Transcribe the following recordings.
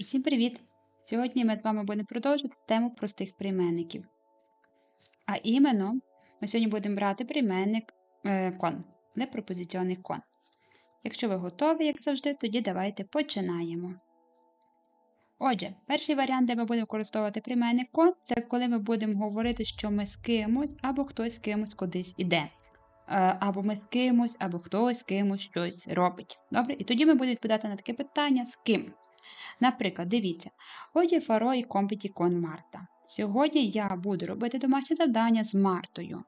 Усім привіт! Сьогодні ми з вами будемо продовжувати тему простих прийменників. А іменно, ми сьогодні будемо брати прийменник е, кон для пропозиціонних кон. Якщо ви готові, як завжди, тоді давайте починаємо. Отже, перший варіант, де ми будемо використовувати прийменник кон, це коли ми будемо говорити, що ми з кимось або хтось з кимось кудись іде. Е, Або ми з кимось, або хтось з кимось щось робить. Добре? І тоді ми будемо відповідати на таке питання з ким. Наприклад, дивіться, Оді Фаро і con Marta. Сьогодні я буду робити домашнє завдання з Мартою.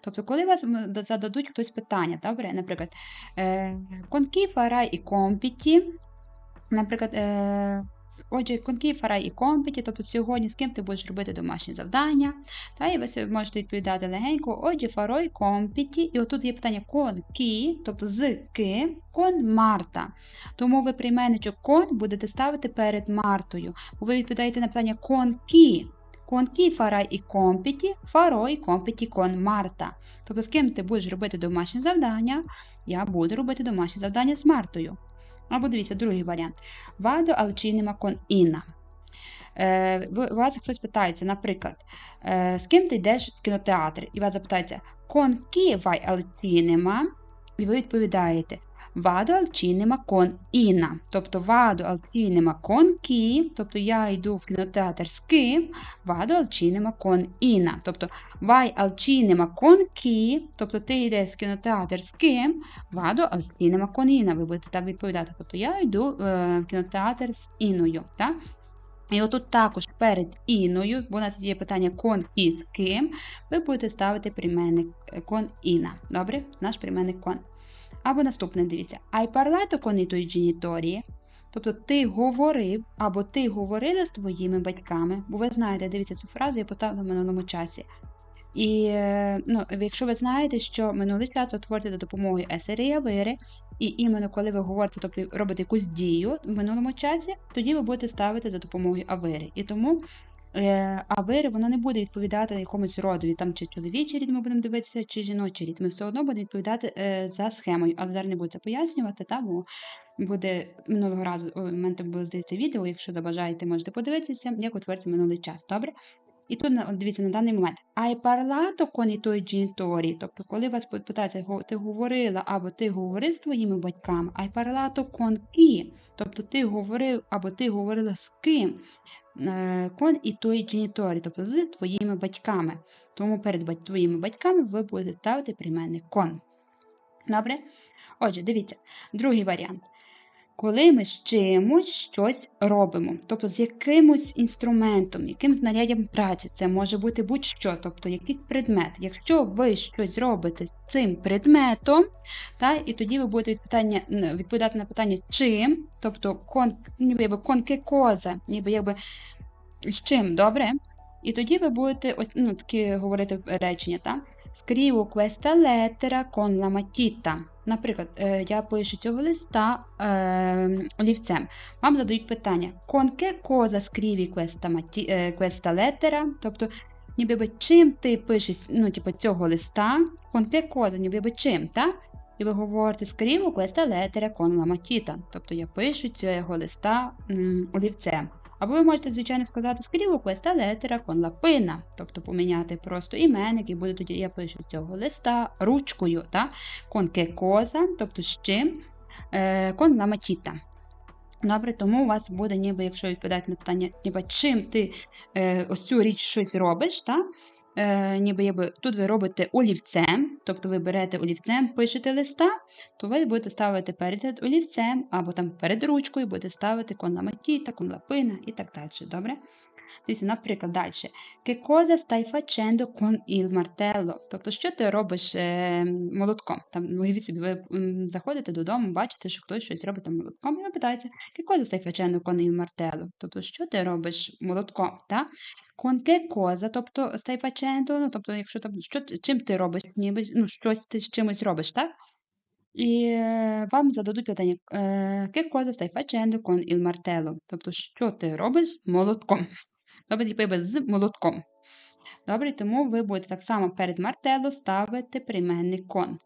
Тобто, коли вас зададуть хтось питання, добре, наприклад, е, con chi farai i наприклад, е, Отже, con chi farai тобто сьогодні з ким ти будеш робити домашні завдання. Та, і ви можете відповідати легенько, farò i compiti, і отут є питання chi, тобто з ким, con Marta. Тому ви прийменничок con будете ставити перед Мартою. Ви відповідаєте на питання farai i compiti, farò i compiti con Marta. Тобто з ким ти будеш робити домашні завдання, я буду робити домашні завдання з Мартою. Або дивіться, другий варіант. Вадо al кон іна. Е, вас хтось питається, наприклад, е, з ким ти йдеш в кінотеатр? І вас запитається, кон chi вай al? І ви відповідаєте Vado al cinema con. Тобто vado al cinema con тобто я йду в кінотеатр з ким, vado al cinema con. Тобто vai al cinema con тобто ти йдеш в кінотеатр з ким, vado al cinema con. Ви будете так відповідати. Тобто я йду е, в кінотеатр з Іною. Так? І отут також перед Іною, бо у нас є питання кон і з ким, ви будете ставити прийменник е, кон Іна. Добре? Наш прийменник кон. Або наступне, дивіться. Hai parlato con i tuoi? Тобто ти говорив або ти говорила з твоїми батьками, бо ви знаєте, дивіться цю фразу, я поставила в минулому часі. І е, ну, якщо ви знаєте, що минулий час утворюється за допомогою есери і авири, і іменно коли ви говорите, тобто робите якусь дію в минулому часі, тоді ви будете ставити за допомогою авири. І тому е, вир воно не буде відповідати якомусь родові, там чи чоловічий рід ми будемо дивитися, чи жіночий рід. Ми все одно будемо відповідати е, за схемою, але зараз не буду це пояснювати, та, бо буде минулого разу, у мене було здається відео, якщо забажаєте, можете подивитися, як утвориться минулий час. Добре? І тут дивіться на даний момент. Hai parlato con i tuoi genitori? Тобто, коли вас питається, ти говорила або ти говорив з твоїми батьками, hai parlato con chi? Тобто ти говорив або ти говорила з ким? Е, Con i tuoi genitori, тобто з твоїми батьками. Тому перед твоїми батьками ви будете ставити прийменник con. Добре? Отже, дивіться, другий варіант. Коли ми з чимось щось робимо, тобто з якимось інструментом, яким знаряддям праці, це може бути будь-що, тобто якийсь предмет. Якщо ви щось робите з цим предметом, та, і тоді ви будете відповідання, відповідати на питання чим, тобто кон, ніби якби конке коза, ніби якби з чим, добре? І тоді ви будете ось ну, такі говорити речення, так? Scrivo questa lettera con la matita. Наприклад, е, я пишу цього листа е, олівцем. Вам задають питання: scrivi questa, matti- е, questa lettera? Тобто, ніби би чим ти пишеш ну, типу, цього листа, che cosa, ніби би чим, так? І ви говорите questa lettera con la matita. Тобто я пишу цього листа м, олівцем. Або ви можете, звичайно, сказати scrivo questa летера la тобто поміняти просто іменник, і буде тоді я пишу цього листа ручкою, та? che тобто з чим, е, con. Добре, тому у вас буде, ніби, якщо відповідати на питання, ніби чим ти е, ось цю річ щось робиш, та? Е, ніби, якби, тут ви робите олівцем, тобто ви берете олівцем, пишете листа, то ви будете ставити перед олівцем або там перед ручкою, будете ставити matita, con і так далі. Добре? Дивіться, наприклад, далі. Che cosa stai facendo con? Тобто, що ти робиш е, молотком? Там, уявіть собі, ви заходите додому, бачите, що хтось щось робить там молотком, і ви питаєте, che cosa stai facendo con? Тобто, що ти робиш молотком? Та? Con che cosa, тобто stai facendo, ну, тобто, якщо там, що, чим ти робиш, ніби, ну, щось ти з чимось робиш, так? І е, вам зададуть питання, che cosa stai facendo con il martello? Тобто, що ти робиш молотком? Типу, з молотком. Добре, тому ви будете так само перед мартело ставити прийменник кон.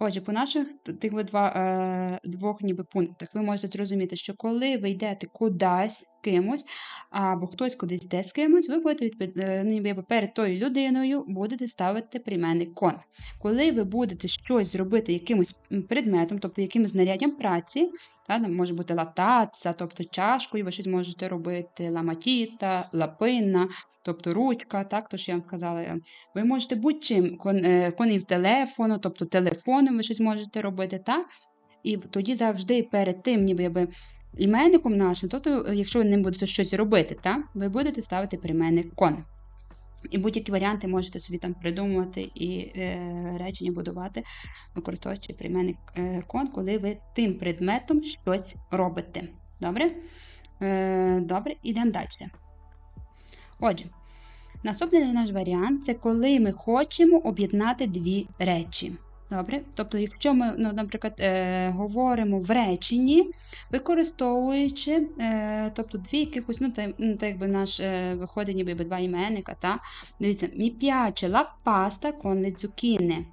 Отже, по наших тих два, е, двох ніби пунктах ви можете зрозуміти, що коли ви йдете кудись, кимось, або хтось кудись йде з кимось, ви будете відпи- е, ну, ніби перед тою людиною будете ставити прийменник кон. Коли ви будете щось зробити якимось предметом, тобто якимось знаряддям праці, та, може бути латаця, тобто чашкою, ви щось можете робити, ламатіта, лапина, тобто ручка, так, то що я вам казала. е, Ви можете будь-чим, кон, е, конів телефону, тобто телефоном ви щось можете робити, так? І тоді завжди перед тим, ніби іменником нашим, тобто, якщо ви ним будете щось робити, так, ви будете ставити прийменник кон. І будь-які варіанти можете собі там придумувати і е, речення будувати, використовуючи прийменник е, кон, коли ви тим предметом щось робите. Добре? Е, добре, ідемо далі. Отже, наступний наш варіант це коли ми хочемо об'єднати дві речі. Добре? Тобто, якщо ми, ну, наприклад, е, говоримо в реченні, використовуючи е, тобто, дві якихось, ну, ну, так якби наш е, виходить ніби два іменника. Та? Дивіться, mi piace la pasta con le.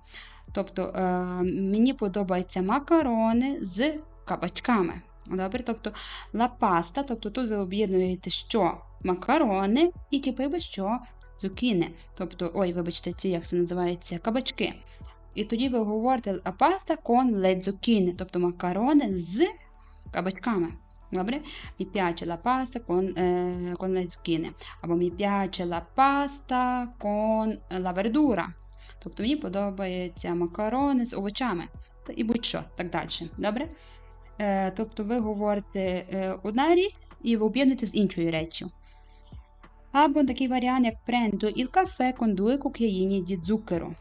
Тобто, е, мені подобаються макарони з кабачками. Добре? Тобто, la pasta, тобто тут ви об'єднуєте що? Макарони і типи що? Зукіни. Тобто, ой, вибачте, ці як це називається, кабачки. І тоді ви говорите con le zucchine, тобто макарони з кабачками. Добре? Piace la pasta con, eh, con le. Або piace la pasta con la. Тобто мені подобаються макарони з овочами. І будь-що, так далі. Добре? Е, тобто ви говорите е, одна річ і ви об'єднуєте з іншою реччю. Або такий варіант, як prendo il caffè con due cucchiaini di zucchero.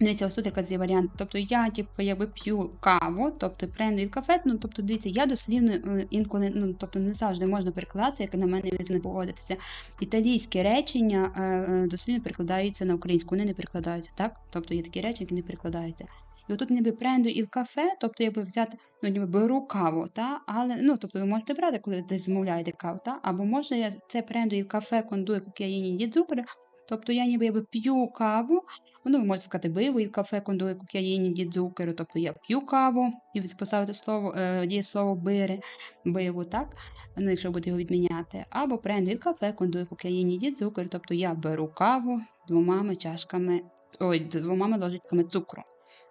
Дивіться, ось тут якийсь є варіант. Тобто я типу, якби п'ю каву, тобто пренду і кафе, ну тобто дивіться, я дослівно е, інколи, ну тобто не завжди можна перекладатися, як на мене не погодитися. Італійські речення е, е, дослівно перекладаються на українську, вони не перекладаються, так? Тобто є такі речі, які не перекладаються. І отут ніби пренду і кафе, тобто якби взяти, ну ніби беру каву, та? але ну тобто ви можете брати, коли десь замовляєте каву, та? або можна я це пренду і кафе кондує кук'яїні дідзупери, тобто я ніби я п'ю каву, Ну, ви можете сказати і кафе кондує кук'яїні дідзукеру, тобто я п'ю каву і поставити слово, е, дієслово бири, биву, так? Ну, якщо буде його відміняти. Або пренду від кафе кондує кук'яїні дідзукеру, тобто я беру каву двома чашками, ой, двома ложечками цукру.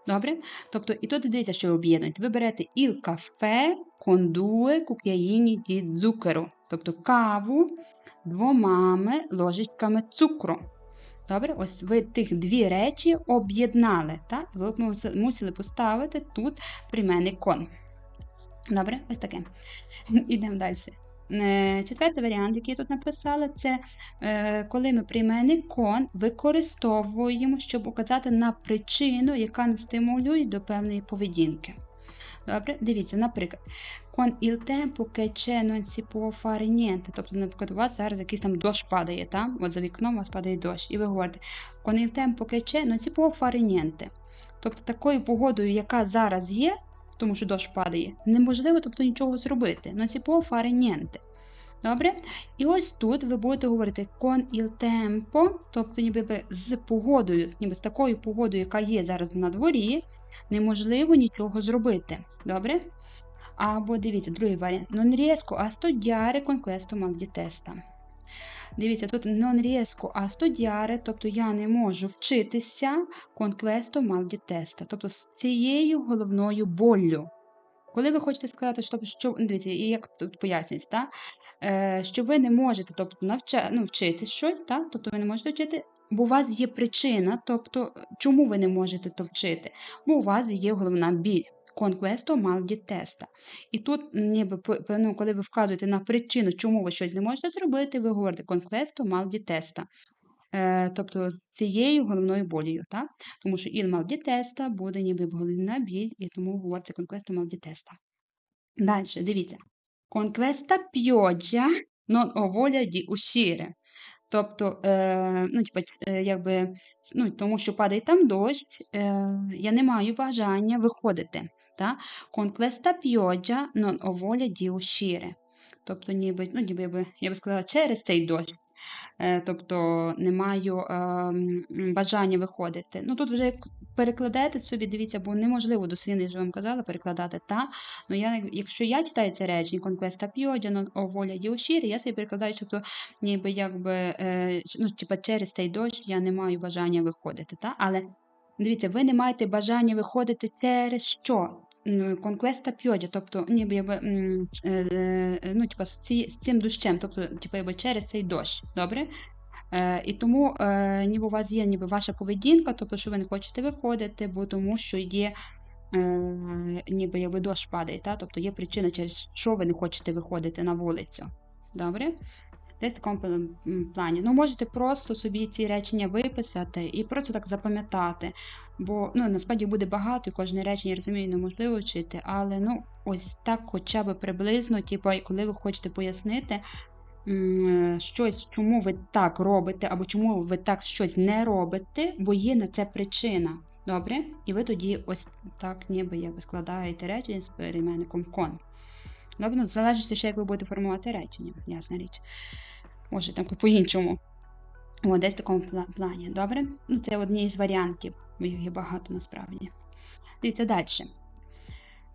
Добре? Тобто, і тут дивіться, що ви об'єднуєте. Ви берете il кафе кондує кук'яїні дідзукеру, тобто каву двома ложечками цукру. Добре, ось ви тих дві речі об'єднали. так? Ви мусили поставити тут прийменник кон. Добре, ось таке. Ідемо далі. Е, Четвертий варіант, який я тут написали, це е, коли ми прийменник кон використовуємо, щоб указати на причину, яка нас стимулює до певної поведінки. Добре, дивіться, наприклад, con il tempo che c'è non si può. Тобто, наприклад, у вас зараз якийсь там дощ падає, та? От за вікном у вас падає дощ, і ви говорите, con il tempo che c'è non si può. Тобто, такою погодою, яка зараз є, тому що дощ падає, неможливо тобто, нічого зробити. Non si può. Добре? І ось тут ви будете говорити con il tempo, тобто ніби з погодою, ніби з такою погодою, яка є зараз на дворі, неможливо нічого зробити. Добре? Або дивіться, другий варіант. Non riesco a studiare con questo mal di testa. Дивіться, тут non riesco a studiare, тобто я не можу вчитися mal di testa, тобто з цією головною боллю. Коли ви хочете сказати, що, що дивіться, як тут пояснюється, та? Е, що ви не можете тобто, навча, ну, вчити щось, та? тобто ви не можете вчити, бо у вас є причина, тобто, чому ви не можете то вчити? Бо у вас є головна біль. Conquesto mal di. І тут, ніби, ну, коли ви вказуєте на причину, чому ви щось не можете зробити, ви говорите conquesto mal di тобто цією головною болію. Так? Тому що il mal di буде ніби головна біль, і тому говориться conquesto mal di. Далі, дивіться. Conquesta pioggia non ho voglia di. Тобто, е, ну, типу, е, якби, ну, тому що падає там дощ, е, я не маю бажання виходити. Та? Questa pioggia non ho voglia. Тобто, ніби, ну, ніби, я би, я сказала, через цей дощ. Е, тобто не маю е, бажання виходити. Ну, Тут вже перекладете собі, дивіться, бо неможливо дослівно, я ж вам казала, перекладати та. Ну я, якщо я читаю це речення, конквеста пьодяно, о воля я собі перекладаю, тобто ніби якби е, ну, типа, через цей дощ я не маю бажання виходити. Та? Але дивіться, ви не маєте бажання виходити через що? Конквеста пьодя, тобто ніби якби, е, е, ну, типа, з, ці, з цим дощем, тобто типу, якби, через цей дощ. Добре? Е, і тому е, ніби у вас є ніби ваша поведінка, тобто, що ви не хочете виходити, бо тому що є е, ніби якби дощ падає, та? тобто є причина, через що ви не хочете виходити на вулицю. Добре? Десь в такому плані. Ну, можете просто собі ці речення виписати і просто так запам'ятати. Бо ну, насправді буде багато, і кожне речення, я розумію, неможливо вчити, але ну, ось так хоча б приблизно, типу, коли ви хочете пояснити, щось, чому ви так робите, або чому ви так щось не робите, бо є на це причина. Добре? І ви тоді ось так ніби якби складаєте речення з перейменником кон. Добре, ну, залежить ще, як ви будете формувати речення, ясна річ. Може, там по-іншому. О, десь в такому плані. Добре? Ну, це одні із варіантів, їх є багато насправді. Дивіться далі.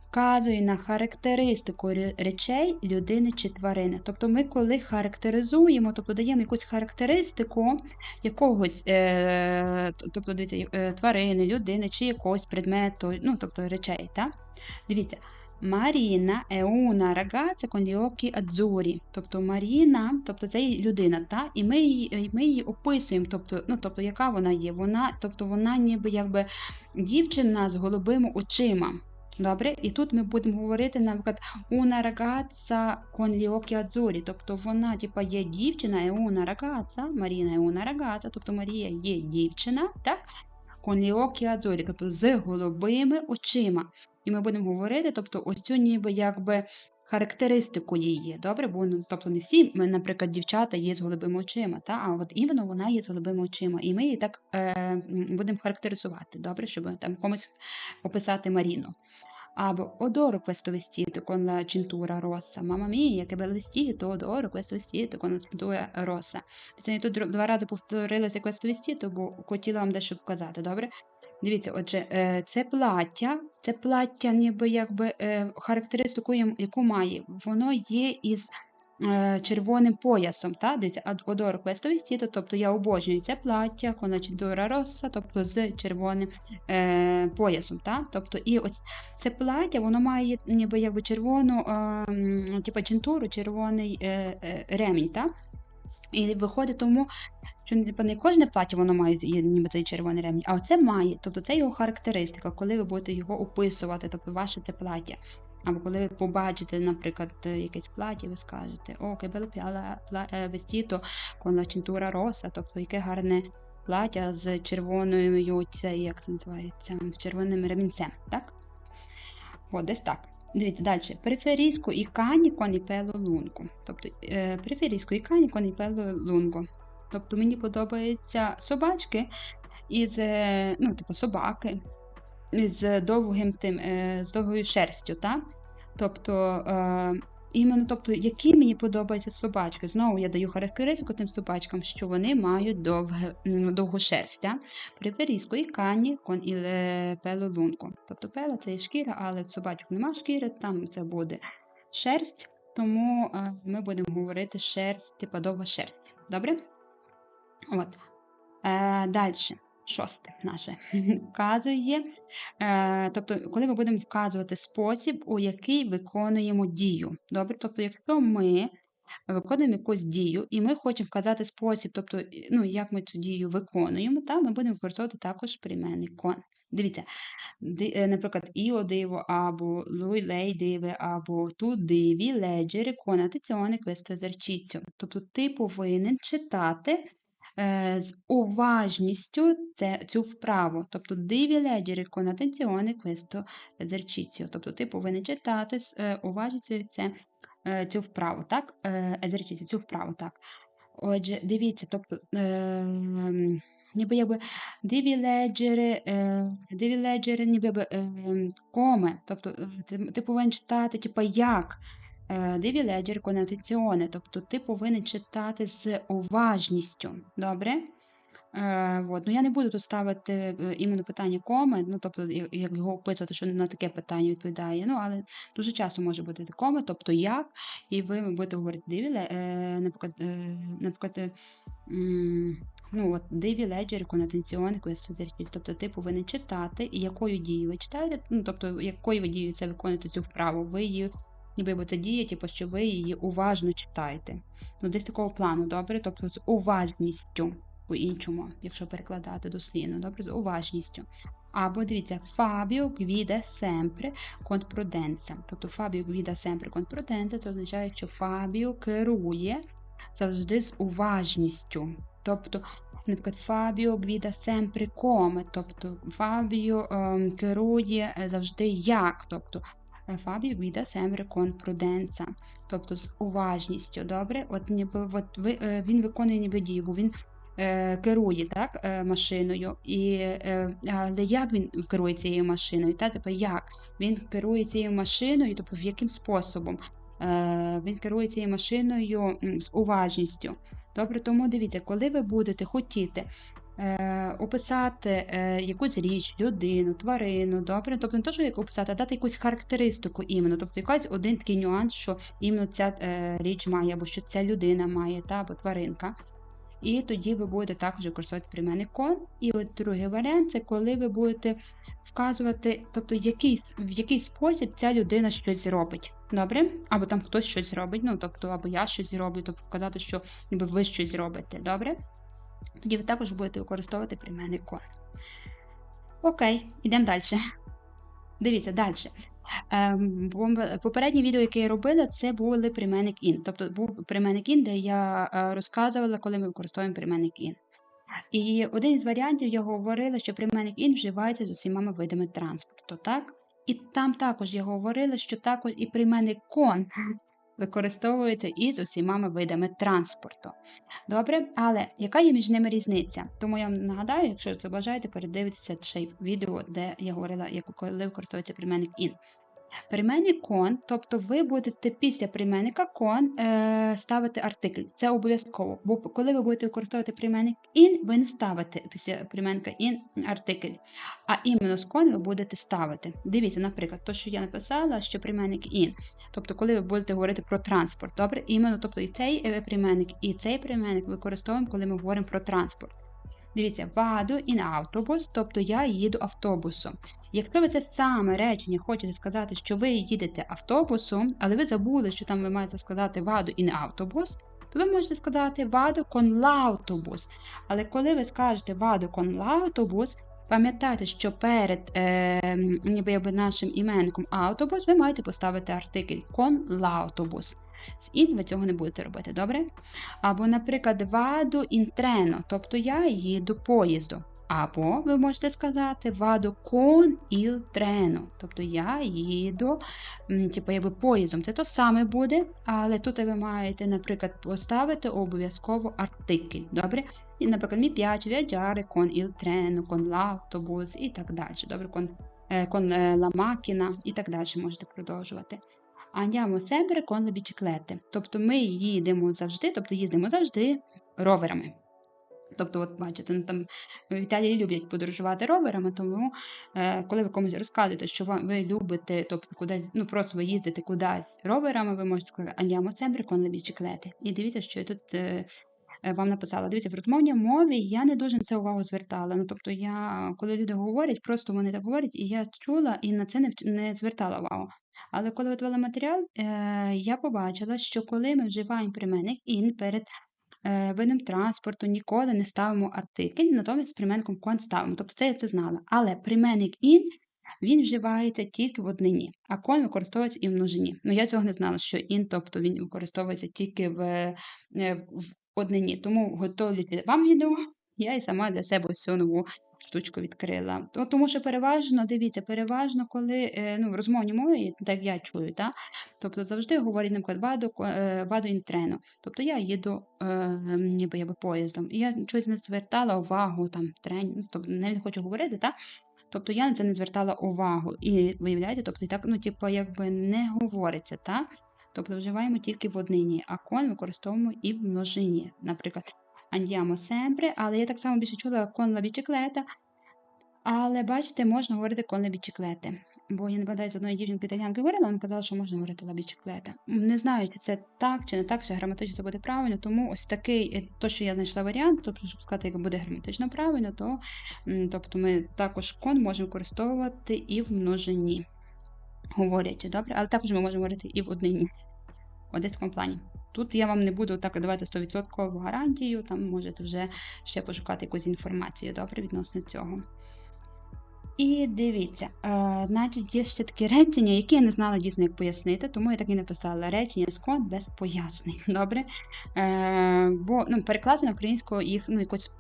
Вказує на характеристику речей людини чи тварини. Тобто ми, коли характеризуємо, тобто даємо якусь характеристику якогось, е, тобто дивіться, е, тварини, людини чи якогось предмету, ну, тобто речей. Так? Дивіться, Маріна è una ragazza con gli occhi azzurri. Тобто Маріна, тобто це людина, та? і ми її, ми її описуємо, тобто, ну, тобто, яка вона є. Вона, тобто вона ніби якби дівчина з голубими очима. Добре? І тут ми будемо говорити, наприклад, una ragazza con gli occhi azzurri. Тобто вона, типа, є дівчина, è una ragazza, Маріна è una ragazza, тобто Марія є дівчина, так? Con gli occhi azzurri, тобто з голубими очима. І ми будемо говорити, тобто, ось цю ніби якби характеристику її. Добре? Бо ну, тобто не всі, ми, наприклад, дівчата є з голубими очима, та? а от іменно вона є з голубими очима. І ми її так е, будемо характеризувати, добре, щоб там комусь описати Маріну. Або odoro questo vestito con la cintura rossa. Mamma mia, che bel vestito, odoro questo vestito. Це я тут два рази повторилося questo vestito, бо хотіла вам дещо показати, добре? Дивіться, отже, е, це плаття, це плаття, ніби якби е, характеристику, яку має, воно є із е, червоним поясом. Та? Дивіться, одор vestito, тобто я обожнюю це плаття, la cintura тобто з червоним е, поясом. Та? Тобто, і ось це плаття, воно має ніби якби червону, е, типу чинтуру, червоний е, е, ремінь. Та? І виходить тому, що типу, не кожне плаття воно має ніби цей червоний ремінь, а оце має. Тобто це його характеристика, коли ви будете його описувати, тобто ваше те плаття. Або коли ви побачите, наприклад, е, якесь плаття, ви скажете, о, che bello vestito con la cintura тобто яке гарне плаття з червоною, це, як це називається, з червоним ремінцем, так? От, десь так. Дивіться далі. I cani con il pelo lungo. Тобто, е, i cani con il pelo lungo. Тобто мені подобаються собачки із, е, ну, типу, собаки з довгим тим, е, з довгою шерстю, та? Тобто, е, іменно, тобто, які мені подобаються собачки. Знову я даю характеристику тим собачкам, що вони мають довге, довгу i cani con il eh, pelo lungo. Тобто пела це є шкіра, але в собачок нема шкіри, там це буде шерсть, тому ми будемо говорити шерсть, типа довга шерсть. Добре? От. Е, Далі. Шосте наше вказує. Е, тобто, коли ми будемо вказувати спосіб, у який виконуємо дію. Добре? Тобто, якщо ми виконуємо якусь дію, і ми хочемо вказати спосіб, тобто, ну, як ми цю дію виконуємо, та ми будемо використовувати також прийменник кон. Дивіться, е, наприклад, io devo або lui, lei deve, або devi leggere con attenzione questo esercizio. Тобто ти повинен читати з уважністю цю вправу. Тобто devi leggere con attenzione questo. Тобто ти повинен читати з е, уважністю е, цю вправу, так? Е, esercizio, цю вправу, так. Отже, дивіться, тобто, е, ніби якби devi leggere, е, devi leggere, ніби якби, е, коме, тобто е, ти, ти повинен читати, типу, як. Е, Devi leggere con тобто ти повинен читати з уважністю. Добре? Е, от. Ну, я не буду тут ставити е, іменно питання коми, ну, тобто, як його описувати, що на таке питання відповідає. Ну, але дуже часто може бути коми, тобто як, і ви будете говорити диві, е, наприклад, е, наприклад, е, ну, от, диві леджері конатенціони квестозерчі. Тобто ти повинен читати, якою дією ви читаєте, ну, тобто, якою ви дією це виконуєте цю вправу, ви її, ніби бо це діє, типу, що ви її уважно читаєте. Ну, десь такого плану, добре? Тобто з уважністю по-іншому, якщо перекладати дослівно, добре, з уважністю. Або дивіться, Фабіо гвіда семпре con. Тобто Фабіо гвіда sempre con це означає, що Фабіо керує завжди з уважністю. Тобто, наприклад, Фабіо гвіда sempre come, тобто Фабіо ем, керує е, завжди як. Тобто е, Фабіо гвіда sempre тобто з уважністю. Добре? От ніби от ви, е, він виконує ніби дію, він е, керує так, е, машиною. І, е, але як він керує цією машиною? Та, тобто як? Він керує цією машиною, тобто в яким способом? Е, він керує цією машиною з уважністю. Добре, тому дивіться, коли ви будете хотіти описати е, якусь річ, людину, тварину, добре, тобто не то, що як описати, а дати якусь характеристику іменно, тобто якийсь один такий нюанс, що іменно ця е, річ має, або що ця людина має, та, або тваринка. І тоді ви будете також використовувати прийменник кон. І от другий варіант це коли ви будете вказувати, тобто який, в який спосіб ця людина щось робить. Добре? Або там хтось щось робить, ну тобто, або я щось роблю, тобто вказати, що ніби ви щось робите. Добре? Тоді ви також будете використовувати прийменник кон. Окей, йдемо далі. Дивіться далі. Ем, Попереднє відео, яке я робила, це були прийменник in. Тобто був прийменник in, де я е, розказувала, коли ми використовуємо прийменник in. І один із варіантів я говорила, що прийменник in вживається з усіма видами транспорту, так? І там також я говорила, що також і прийменник con використовується із усіма видами транспорту. Добре, але яка є між ними різниця? Тому я вам нагадаю, якщо це бажаєте, передивитися ще відео, де я говорила, коли використовується прийменник in. Прийменник кон, тобто ви будете після прийменника кон е, ставити артикль. Це обов'язково. Бо коли ви будете використовувати прийменник in, ви не ставите після прийменника in артикль. А іменно з кон ви будете ставити. Дивіться, наприклад, то, що я написала, що прийменник in. Тобто, коли ви будете говорити про транспорт, добре, іменно, тобто і цей е, прийменник, і цей прийменник використовуємо, коли ми говоримо про транспорт. Дивіться, ваду in автобус, тобто я їду автобусом. Якщо ви це саме речення хочете сказати, що ви їдете автобусом, але ви забули, що там ви маєте сказати ваду in автобус, то ви можете сказати ваду con l'auтобус. Але коли ви скажете ваду con l'auтобус, пам'ятайте, що перед е, ніби нашим іменником автобус ви маєте поставити артикль кон l'auтобус. З ін ви цього не будете робити, добре? Або, наприклад, ваду інтрено, тобто я їду поїздом. Або ви можете сказати ваду con il treno, тобто я їду типу, якби поїздом. Це то саме буде, але тут ви маєте, наприклад, поставити обов'язково артикль. Добре? І, наприклад, mi piace viaggiare con il treno, con l'autobus і так далі. Добре, con, е, con е, la macchina і так далі можете продовжувати. Andiamo sempre con le biciclette. Тобто ми їдемо завжди, тобто їздимо завжди роверами. Тобто, от бачите, ну, там в Італії люблять подорожувати роверами, тому е, коли ви комусь розказуєте, що вам, ви любите, тобто кудись, ну просто ви їздите кудись роверами, ви можете сказати andiamo sempre con le. І дивіться, що я тут е, е, вам написала. Дивіться, в розмовній мові я не дуже на це увагу звертала. Ну, тобто, я, коли люди говорять, просто вони так говорять, і я чула і на це не, не звертала увагу. Але коли готувала матеріал, е, я побачила, що коли ми вживаємо прийменник in перед е, видом транспорту, ніколи не ставимо артикль, натомість з прийменником кон ставимо. Тобто це я це знала. Але прийменник in він вживається тільки в однині, а кон використовується і в множині. Ну я цього не знала, що in, тобто він використовується тільки в, е, в однині. Тому готовлячи вам відео, я і сама для себе ось цю нову штучку відкрила. Тому що переважно, дивіться, переважно, коли е, ну, в розмовній мові, так я чую, та? тобто завжди говорять, наприклад, ваду, е, інтрену. Тобто я їду е, ніби якби поїздом. І я щось не звертала увагу, там, трень, ну, тобто не хочу говорити, та? Тобто я на це не звертала увагу. І виявляєте, тобто так, ну, типу, якби не говориться, та? Тобто вживаємо тільки в однині, а кон використовуємо і в множині. Наприклад, andiamo sempre, але я так само більше чула con la bicicletta, але бачите, можна говорити con le biciclette. Бо я не пам'ятаю, з одної дівчинки італіянки говорила, вона казала, що можна говорити la bicicletta. Не знаю, чи це так, чи не так, чи граматично це буде правильно, тому ось такий, е, то, що я знайшла варіант, тобто, щоб сказати, як буде граматично правильно, то тобто ми також con можемо використовувати і в множині, говорячи, добре? Але також ми можемо говорити і в однині, одеському плані. Тут я вам не буду так давати 100% гарантію, там можете вже ще пошукати якусь інформацію, добре, відносно цього. І дивіться, е, значить, є ще такі речення, які я не знала дійсно, як пояснити, тому я так і написала речення з код без пояснень. Добре? Е, бо ну, на українську їх ну, якось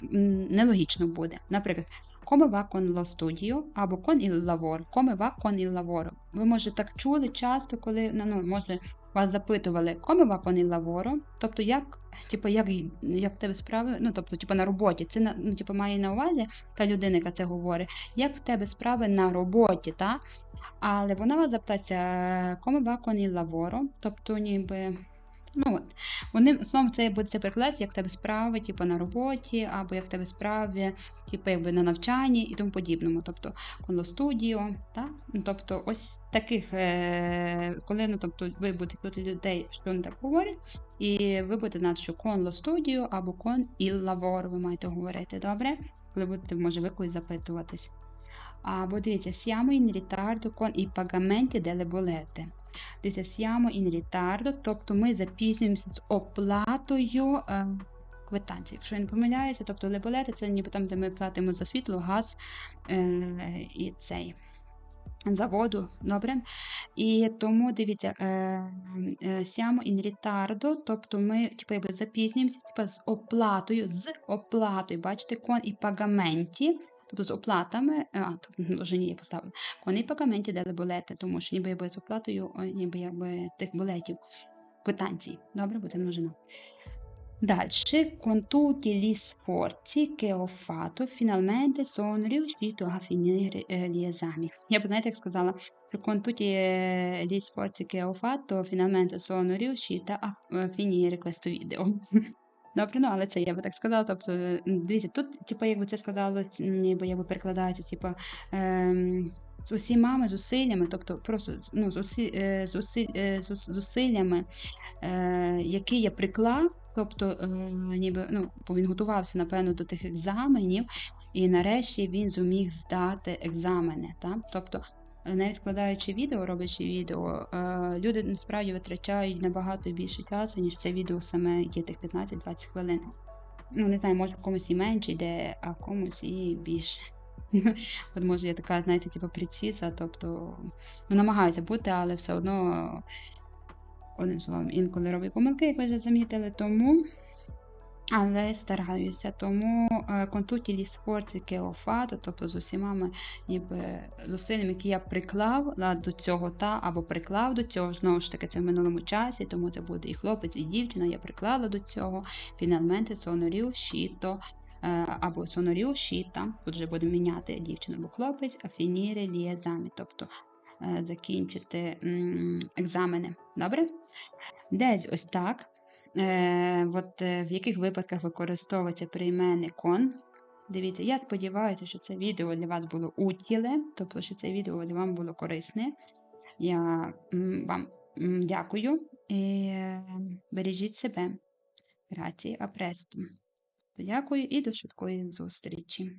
нелогічно буде. Наприклад, come va con lo studio або con il lavoro. Come va con il lavoro. Ви, може, так чули часто, коли ну, ну, може, вас запитували, come ва con лаворо, тобто як, типу, як, як в тебе справи, ну, тобто, типу, на роботі. Це на- ну, типу, має на увазі та людина, яка це говорить як в тебе справи на роботі, та? але вона вас запитається come ва con лаворо, тобто ніби. Ну, от, вони знову це буде це перекладатися, як в тебе справи, типу, на роботі, або як в тебе справи, типу, якби на навчанні і тому подібному. Тобто lo studio. Ну, тобто, ось таких, е, коли ну, тобто, ви будете чути людей, що вони так говорять, і ви будете знати, що lo studio або con il lavoro ви маєте говорити, добре? Коли будете, може, ви когось запитуватись. Або дивіться, siamo in ritardo con i pagamenti delle bollette. Дивіться, siamo in ritardo, тобто ми запізнюємося з оплатою е, квитанції. Якщо я не помиляюся, тобто bollette це ніби там, де ми платимо за світло, газ е, і цей. За воду, добре? І тому дивіться, е, е, siamo in ritardo, тобто ми типу, якби запізнюємося типу, з оплатою, з оплатою, бачите, con i pagamenti, тобто з оплатами, а, тут множині я поставила, i pagamenti delle bollette, тому що ніби якби з оплатою, ніби якби тих болетів, квитанцій, добре, бо це множина. Далі, con tutti gli sforzi che ho fatto, finalmente sono riuscito a finire eh, gli esami. Я б, знаєте, як сказала, що con tutti eh, gli sforzi che ho fatto, finalmente sono riuscita a eh, finire questo video. Добре, ну але це я би так сказала. Тобто, дивіться, тут, типу, якби це сказало, ніби якби перекладається, типу, ем, з усіма зусиллями, тобто просто ну, з, усі, е, з, усі, е, з ус- зусиллями, е, які я приклав, тобто, е, ніби, ну, бо він готувався, напевно, до тих екзаменів, і нарешті він зуміг здати екзамени. Та? Тобто, навіть складаючи відео, роблячи відео, е, люди насправді витрачають набагато більше часу, ніж це відео саме є тих 15-20 хвилин. Ну, не знаю, може комусь і менше йде, а комусь і більше. От може я така, знаєте, типу причіса, тобто ну, намагаюся бути, але все одно, одним словом, інколи роблю помилки, як ви вже замітили, тому. Але стараюся, тому е, контуті спорті кеофату, тобто з усіма ніби зусиллями, які я приклав до цього та або приклав до цього, знову ж таки, це в минулому часі, тому це буде і хлопець, і дівчина, я приклала до цього. Sono riuscito, е, або sono riuscita, тут вже будемо міняти дівчину або хлопець, а gli esami, тобто е, закінчити екзамени. Добре? Десь ось так. Е, от, е, в яких випадках використовується прийменник con. Дивіться, я сподіваюся, що це відео для вас було утіле, тобто, що це відео для вас було корисне. Я вам дякую і е, бережіть себе. Грації, а престо. Дякую і до швидкої зустрічі.